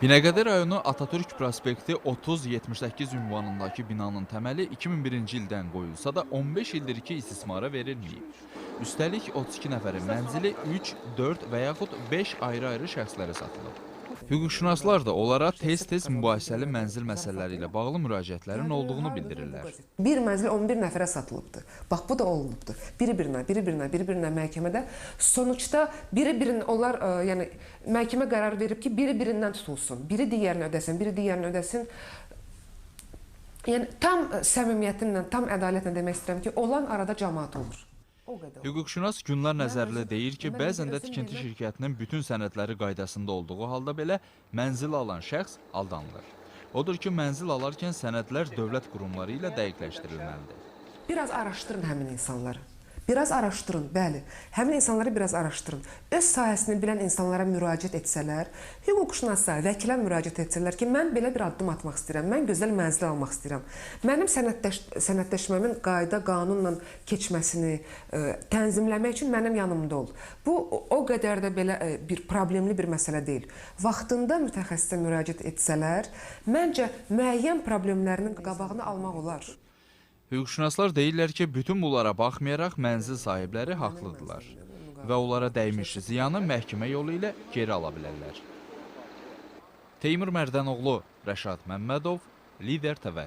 Binəqədi rayonu Atatürk prospekti 3078 ünvanındakı binanın təməli 2001-ci ildən qoyulsa da 15 ildir ki istismara verilməyib. Üstəlik 32 nəfərin mənzili 3, 4 və yaxud 5 ayrı-ayrı şəxslərə satılıb. Hüquqşünaslar da onlara tez-tez mübahisəli mənzil məsələləri ilə bağlı müraciətlərin olduğunu bildirirlər. Bir mənzil 11 nəfərə satılıbdı. Bax bu da olunubdu. Biri-birinə, biri-birinə, biri-birinə məhkəmədə sonuçda biri-birin onlar ə, yəni məhkəmə qərar verib ki, biri-birindən tutulsun. Biri digərini ödəsin, biri digərini ödəsin. Yəni tam səmimiyyətimlə, tam ədalətlə demək istəyirəm ki, olan arada cəmaət olur. Hüquqşünas Günlar Nəzərli deyir ki, bəzən də tikinti şirkətinin bütün sənədləri qaydasında olduğu halda belə mənzil alan şəxs aldanılır. Odur ki, mənzil alarkən sənədlər dövlət qurumları ilə dəqiqləşdirilməlidir. Biraz araşdırın həmin insanları. Biraz araşdırın, bəli. Həmin insanları biraz araşdırın. Öz sahəsini bilən insanlara müraciət etsələr, hüquqşünasa, vəkilə müraciət etsələr ki, mən belə bir addım atmaq istəyirəm, mən gözəl mənzil almaq istəyirəm. Mənim sənədləş sənədləşməmin qayda, qanunla keçməsini ə, tənzimləmək üçün mənim yanımda ol. Bu o- qədər də belə ə, bir problemli bir məsələ deyil. Vaxtında mütəxəssisə müraciət etsələr, məncə müəyyən problemlərinin qabağını almaq olar. Hüquqşünaslar deyirlər ki, bütün bunlara baxmayaraq mənzil sahibləri haqlıdırlar və onlara dəymiş ziyanı məhkəmə yolu ilə geri ala bilərlər. Teymur Mərdənoğlu, Rəşad Məmmədov, Lider TV